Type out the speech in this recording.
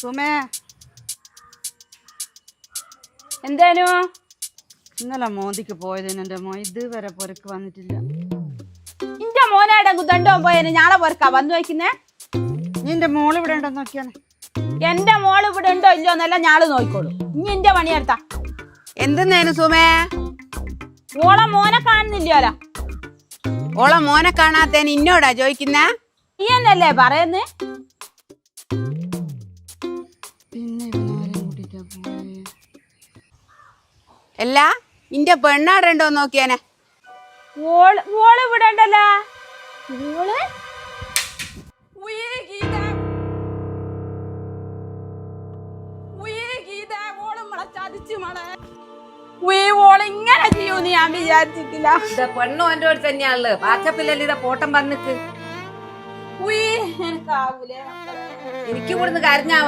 സുമേ. എന്തേനു? ഇന്നലെ മോദിക്ക് പോയതിന് എന്റെ മോ ഇതുവരെ പൊരക്ക് വന്നിട്ടില്ല. ഇന്റെ മോനാടെ ദണ്ടോ പോയേന്. ഞാളെ പോർക്കാ വന്നു വയ്ക്കുന്നേ നിന്റെ എന്റെ മോൾ ഇവിടെ ഉണ്ടോ നോക്കിയാണ് എന്റെ മോൾ ഇവിടെ ഉണ്ടോ ഇല്ലോ എന്നല്ല ഞാൾ നോക്കിക്കോളൂ. ഇനി എന്റെ പണിയെടുത്താ എന്തെന്നേനു സുമേ? ഓളെ മോനെ കാണുന്നില്ലോല ഓളെ മോനെ കാണാത്തേന് ഇന്നോടാ ചോദിക്കുന്ന? ഈ എന്നല്ലേ പറയുന്നേ? അല്ല ഇന്റെ പെണ്ണാടുണ്ടോ നോക്കിയാനെ? ഓൾ ഓൾ ഇവിടെ ഉണ്ടല്ലോ. ഓൾ ഉയ്യേ ഗീത. ഉയ്യേ ഗീത, ഓൾ നമ്മളെ ചതിച്ച് മോളെ. ഉയ്യേ, ഓൾ ഇങ്ങനെ ചെയ്യൂന്ന് ഞാൻ വിചാരിച്ചിട്ടില്ല. ഇത് പെണ്ണും എന്റെ അടുത്ത് തന്നെയാണുള്ളത് വാട്സപ്പിലല്ലേ ഇതാ പോട്ടം വന്നിക്ക് ഉയ്യേ, എനിക്കാവൂലേ. മക്കളെ. എനിക്ക് ഇവിടുന്ന് കരഞ്ഞാ മതി.